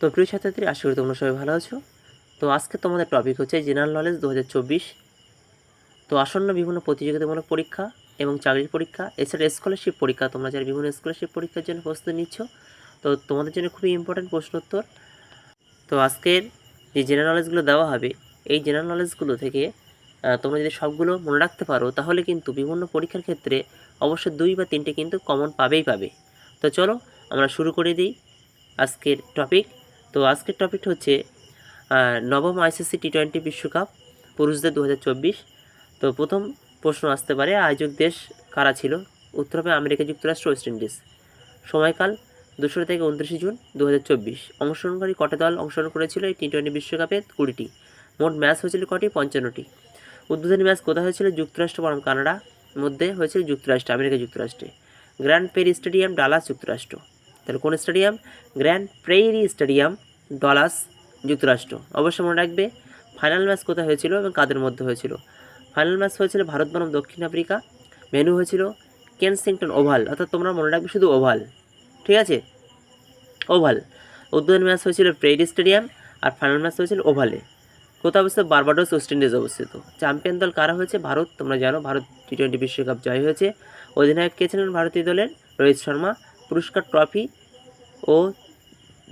তো প্রিয় ছাত্রছাত্রী, আশা করি তোমরা সবাই ভালো আছো। তো আজকে তোমাদের টপিক হচ্ছে জেনারেল নলেজ দু হাজার চব্বিশ। তো আসন্ন বিভিন্ন প্রতিযোগিতামূলক পরীক্ষা এবং চাকরির পরীক্ষা, এছাড়া স্কলারশিপ পরীক্ষা, তোমরা যারা বিভিন্ন স্কলারশিপ পরীক্ষার জন্য প্রস্তুতি নিচ্ছ, তো তোমাদের জন্য খুবই ইম্পর্ট্যান্ট প্রশ্নোত্তর তো আজকের যে জেনারেল নলেজগুলো দেওয়া হবে, এই জেনারেল নলেজগুলো থেকে তোমরা যদি সবগুলো মনে রাখতে পারো, তাহলে কিন্তু বিভিন্ন পরীক্ষার ক্ষেত্রে অবশ্যই দুই বা তিনটে কিন্তু কমন পাবেই পাবে। তো চলো আমরা শুরু করে দিই আজকের টপিক তো আজকের টপিকটা হচ্ছে নবম আইসিসি টি টোয়েন্টি বিশ্বকাপ পুরুষদের দু হাজার চব্বিশ। তো প্রথম প্রশ্ন আসতে পারে, আয়োজক দেশ কারা ছিল? উত্তর হবে আমেরিকা যুক্তরাষ্ট্র, ওয়েস্ট ইন্ডিজ। সময়কাল দুশো থেকে উনত্রিশে জুন দু হাজার চব্বিশ। অংশগ্রহণকারী কটা দল অংশগ্রহণ করেছিল এই টি টোয়েন্টি বিশ্বকাপে? কুড়িটি। মোট ম্যাচ হয়েছিল কটি? পঞ্চান্নটি। উদ্বোধনী ম্যাচ কোথায় হয়েছিল? যুক্তরাষ্ট্র বনাম কানাডা মধ্যে হয়েছিল যুক্তরাষ্ট্রে, আমেরিকা যুক্তরাষ্ট্রে। গ্র্যান্ড পেরি স্টেডিয়াম, ডালাস যুক্তরাষ্ট্র। তাহলে কোন stadium? Grand Prairie Stadium, Dallas, যুক্তরাষ্ট্র। অবশ্যই মনে রাখবে, ফাইনাল ম্যাচ কোথায় হয়েছিল এবং কাদের মধ্যে হয়েছিল? ফাইনাল ম্যাচ হয়েছিল ভারত বনাম দক্ষিণ আফ্রিকা। ভেন্যু হয়েছিল কেনসিংটন ওভাল। অর্থাৎ তোমরা মনে রাখবে শুধু ওভাল। ঠিক আছে? ওভাল। উদ্বোধনী ম্যাচ হয়েছিল প্রেইরি স্টেডিয়াম আর ফাইনাল ম্যাচ হয়েছিল ওভালে। কোথায় অবস্থিত? বারবাডোস, ওয়েস্ট ইন্ডিজ অবস্থিত। চ্যাম্পিয়ন দল কারা হয়েছে? ভারত। তোমরা জানো, ভারত টি টোয়েন্টি বিশ্বকাপ জয় হয়েছে। অধিনায়ক কে ছিলেন ভারতীয় দলের? রোহিত শর্মা। পুরস্কার ট্রফি ও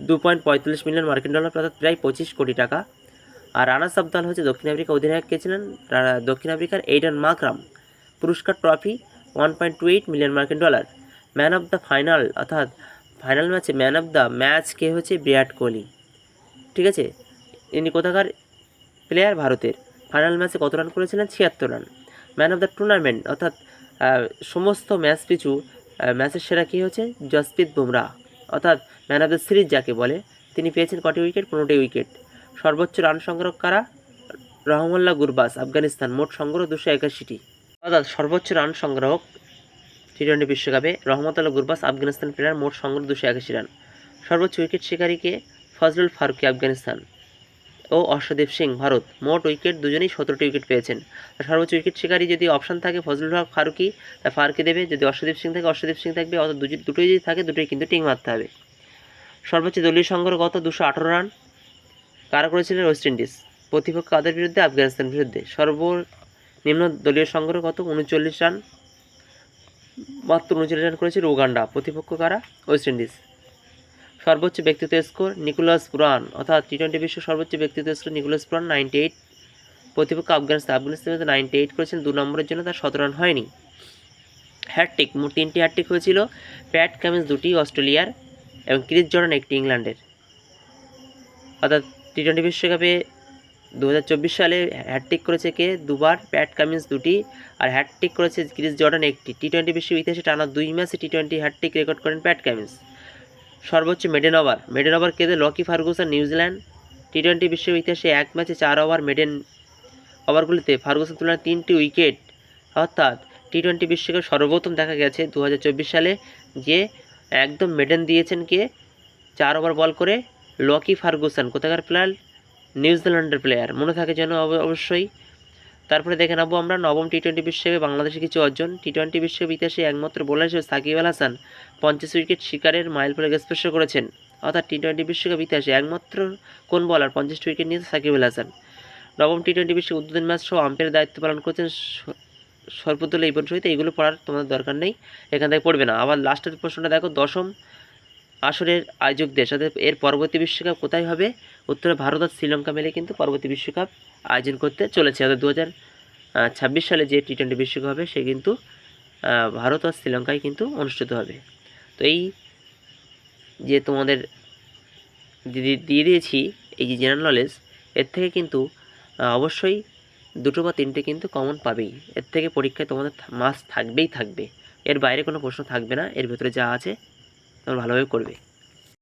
দু পয়েন্ট পঁয়তাল্লিশ মিলিয়ন মার্কিন ডলার, অর্থাৎ প্রায় পঁচিশ কোটি টাকা। আর রানার্স আপ দল হচ্ছে দক্ষিণ আফ্রিকা অধিনায়ক কে ছিলেন? দক্ষিণ আফ্রিকার এইডন মাকরাম। পুরস্কার trophy, one point two eight million মার্কিন dollar. Man of the final, অর্থাৎ ফাইনাল ম্যাচে ম্যান অফ দ্য ম্যাচ কে হচ্ছে? বিরাট কোহলি। ঠিক আছে? ইনি কোথাকার? প্লেয়ার ভারতের। ফাইনাল ম্যাচে কত রান করেছিলেন? ছিয়াত্তর run. Man of the tournament, অর্থাৎ সমস্ত ম্যাচ পিছু ম্যাচের সেরা কী হচ্ছে? জসপ্রীত বুমরা অর্থাৎ ম্যান অফ দ্য সিরিজ যাকে বলে, তিনি পেয়েছেন কটি উইকেট, পনেরোটি উইকেট। সর্বোচ্চ রান সংগ্রহ করা? রহমল্লা গুরবাস, আফগানিস্তান, মোট সংগ্রহ দুশো একাশিটি। অর্থাৎ সর্বোচ্চ রান সংগ্রাহক টি টোয়েন্টি বিশ্বকাপে রহমতুল্লাহ গুরবাস, আফগানিস্তান প্লেয়ার মোট সংগ্রহ দুশো একাশি রান। সর্বোচ্চ উইকেট শিকারীকে ফজলুল ফারুকি, আফগানিস্তান। ও অর্শদীপ সিং, ভারত। মোট উইকেট দুজনেই সতেরোটি উইকেট পেয়েছেন। সর্বোচ্চ উইকেট শিকারী যদি অপশান থাকে ফজলুল হক, ফারুকি, তা ফারুকি দেবে। যদি অশ্বদীপ সিং থাকে অর্শদীপ সিং থাকবে। অত দুটো দুটোই যদি থাকে, দুটোই কিন্তু টিং মারতে হবে। সর্বোচ্চ দলীয় সংগ্রহ গত দুশো আঠারো রান কারা করেছিলেন? West Indies. প্রতিপক্ষ কাদের বিরুদ্ধে? আফগানিস্তানের বিরুদ্ধে। সর্বনিম্ন দলীয় সংগ্রহ কত উনচল্লিশ রান মাত্র উনচল্লিশ রান করেছিল উগান্ডা। প্রতিপক্ষ কারা? West Indies. সর্বোচ্চ ব্যক্তিত্ব স্কোর নিকোলাস পুরান অর্থাৎ টি টোয়েন্টি বিশ্ব সর্বোচ্চ ব্যক্তিত্ব score Nicholas Pooran ninety eight প্রতিপক্ষ আফগানিস্তান, আফগানিস্তানের নাইনটি এইট করেছেন, দু নম্বরের জন্য তার সতেরো রান হয়নি। হ্যাটটিক মোট তিনটি হ্যাটটিক হয়েছিল প্যাট কামিন্স দুটি, অস্ট্রেলিয়ার এবং ক্রিস জর্ডান একটি ইংল্যান্ডের। অর্থাৎ টি টোয়েন্টি বিশ্বকাপে দু হাজার চব্বিশ সালে হ্যাটট্রিক করেছে কে? দুবার প্যাট কামিন্স দুটি আর হ্যাটট্রিক করেছে ক্রিস জর্ডান একটি। টি টোয়েন্টি বিশ্ব ইতিহাসে টানা দুই ম্যাচে টি টোয়েন্টি হ্যাটট্রিক রেকর্ড করেন প্যাট কামিন্স সর্বোচ্চ মেডেন ওভার মেডেন ওভার কেঁদে Lockie Ferguson New Zealand T twenty বিশ্ব ইতিহাসে এক ম্যাচে চার ওভার মেডেন ওভারগুলিতে ফার্গুসন তুলনায় তিনটি উইকেট। অর্থাৎ টি টোয়েন্টি বিশ্বকাপ সর্বপ্রথম দেখা গেছে দু হাজার চব্বিশ সালে যে একদম মেডেন দিয়েছেন কে, চার ওভার বল করে লকি ফার্গুসন কোথাকার প্লেয়ার নিউজিল্যান্ডের প্লেয়ার মনে থাকে যেন অব- অবশ্যই তারপরে দেখে নেব আমরা নবম টি টোয়েন্টি বিশ্বকাপে বাংলাদেশের কিছু অর্জন। টি টোয়েন্টি বিশ্বকাপ ইতিহাসে একমাত্র বোলার হিসেবে সাকিব আল হাসান পঞ্চাশ উইকেট শিকারের মাইল ফলক স্পর্শ করেছেন। অর্থাৎ টি টোয়েন্টি বিশ্বকাপ ইতিহাসে একমাত্র কোন বলার পঞ্চাশটি উইকেট নিয়েছে? সাকিব আল হাসান। নবম টি টোয়েন্টি বিশ্ব উদ্বোধন ম্যাচ সহ আম্পায়ারের দায়িত্ব পালন করেছেন সর্বদল এই সহিত এইগুলো পড়ার তোমাদের দরকার নেই, এখান থেকে পড়বে না। আবার লাস্টের প্রশ্নটা দেখো, দশম আসরের আয়োজক দেশ অর্থাৎ এর পরবর্তী বিশ্বকাপ কোথায় হবে? উত্তরে ভারত আর শ্রীলঙ্কা মিলে কিন্তু পরবর্তী বিশ্বকাপ আয়োজন করতে চলেছে। অর্থাৎ দু ছাব্বিশ সালে যে টি টোয়েন্টি বিশ্বকাপ হবে, সে কিন্তু ভারত আর শ্রীলঙ্কায় কিন্তু অনুষ্ঠিত হবে। তো এই যে তোমাদের দিয়ে দিয়েছি, এই যে জেনারেল নলেজ এর থেকে কিন্তু অবশ্যই দুটো বা তিনটে কিন্তু কমন পাবেই। এর থেকে পরীক্ষায় তোমাদের মাস থাকবেই থাকবে। এর বাইরে কোনো প্রশ্ন থাকবে না। এর ভেতরে যা আছে, তোমরা ভালোভাবে করবে।